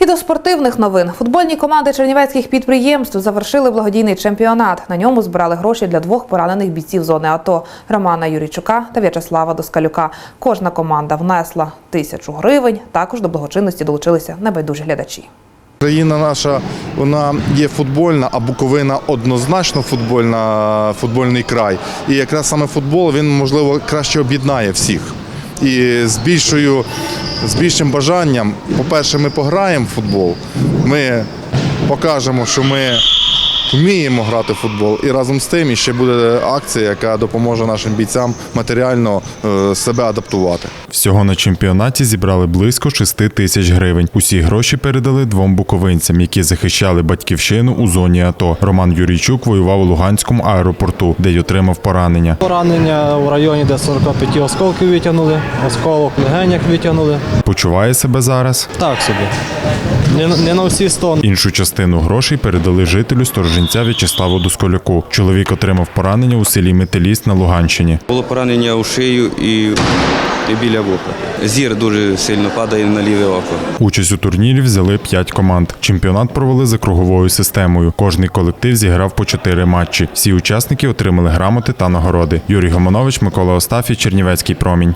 І до спортивних новин футбольні команди чернівецьких підприємств завершили благодійний чемпіонат. На ньому збирали гроші для двох поранених бійців зони АТО Романа Юрійчука та В'ячеслава Доскалюка. Кожна команда внесла тисячу гривень. Також до благочинності долучилися небайдужі глядачі. Країна наша вона є футбольна, а Буковина однозначно футбольна, футбольний край. І якраз саме футбол він можливо краще об'єднає всіх. І з більшою, з більшим бажанням, по-перше, ми пограємо в футбол. Ми покажемо, що ми вміємо грати в футбол. І разом з тим ще буде акція, яка допоможе нашим бійцям матеріально е, себе адаптувати. Всього на чемпіонаті зібрали близько 6 тисяч гривень. Усі гроші передали двом буковинцям, які захищали батьківщину у зоні АТО. Роман Юрійчук воював у Луганському аеропорту, де й отримав поранення. Поранення у районі, де 45 осколків витягнули, осколок в легенях витягнули. Почуває себе зараз. Так собі. Не, не на всі 100. Іншу частину грошей передали жителю сторожинця В'ячеславу Досколяку. Чоловік отримав поранення у селі Метеліст на Луганщині. Було поранення у шию і, і біля вуха. Зір дуже сильно падає на ліве око. Участь у турнірі взяли 5 команд. Чемпіонат провели за круговою системою. Кожний колектив зіграв по 4 матчі. Всі учасники отримали грамоти та нагороди. Юрій Гомонович, Микола Остафій, Чернівецький промінь.